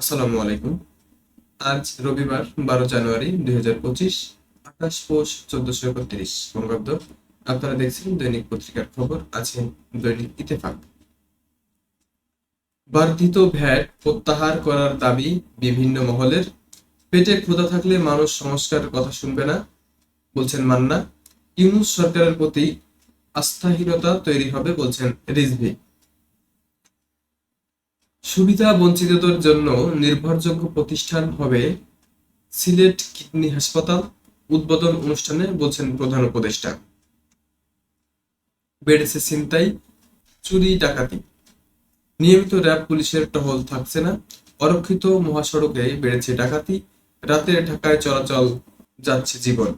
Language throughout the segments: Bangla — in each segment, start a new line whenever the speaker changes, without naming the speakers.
আসসালামু আলাইকুম। আজ রবিবার, বারো জানুয়ারি দুই হাজার পঁচিশ, আঠাশ পৌষ চোদ্দশো একত্রিশ। বঙ্গাব্দ, আপনারা দেখছেন দৈনিক পত্রিকার খবর আছে দৈনিক ইতেফাক বর্ধিত ভ্যাট প্রত্যাহার করার দাবি বিভিন্ন মহলের। পেটে ক্ষুধা থাকলে মানুষ সংস্কার কথা শুনবে না, বলছেন মান্না। ইউনুস সরকারের প্রতি আস্থাহীনতা তৈরি হবে, বলছেন রিজভি। সুবিধা বঞ্চিতদের জন্য নির্ভরযোগ্য প্রতিষ্ঠান হবে সিলেট কিডনি হাসপাতাল, উদ্বোধন অনুষ্ঠানে বলছেন প্রধান উপদেষ্টা। বেড়েছে ছিনতাই, চুরি, ডাকাতি। নিয়মিত র্যাব পুলিশের টহল থাকছে না। অরক্ষিত মহাসড়কে বেড়েছে ডাকাতি। রাতের ঢাকায় চলাচল যাচ্ছে জীবন।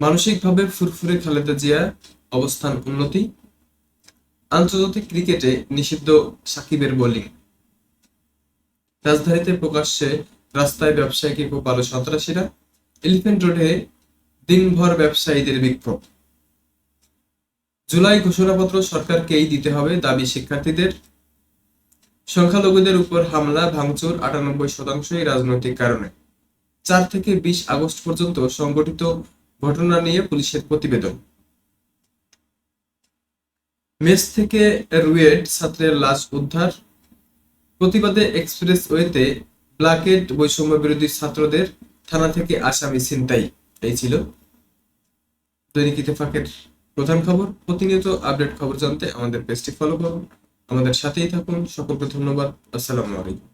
মানসিকভাবে ফুরফুরে খালেদা জিয়া অবস্থান উন্নতি। আন্তর্জাতিক ক্রিকেটে নিষিদ্ধ সাকিবের বোলিং। রাজধানীতে প্রকাশ্যে রাস্তায় ব্যবসায়ীকে কোপালো সন্ত্রাসীরা। এলিফ্যান্ট রোডে দিনভর ব্যবসায়ীদের বিক্ষোভ। জুলাই ঘোষণাপত্র সরকারকেই দিতে হবে দাবি শিক্ষার্থীদের। সংখ্যালঘুদের উপর হামলা, ভাঙচুর আটানব্বই শতাংশই রাজনৈতিক কারণে। চার থেকে বিশ আগস্ট পর্যন্ত সংগঠিত ঘটনা নিয়ে পুলিশের প্রতিবেদন। মেস থেকে রুয়েট ছাত্রের লাশ উদ্ধার। প্রতিবাদে এক্সপ্রেস ওয়েতে ব্লাকেট বৈষম্য বিরোধী ছাত্রদের থানা থেকে আসামি ছিনতাই। এই ছিল দৈনিক ইত্তেফাকের প্রধান খবর। প্রতিনিয়ত আপডেট খবর জানতে আমাদের পেজটি ফলো করুন। আমাদের সাথেই থাকুন। সকলকে ধন্যবাদ। আসসালামু আলাইকুম।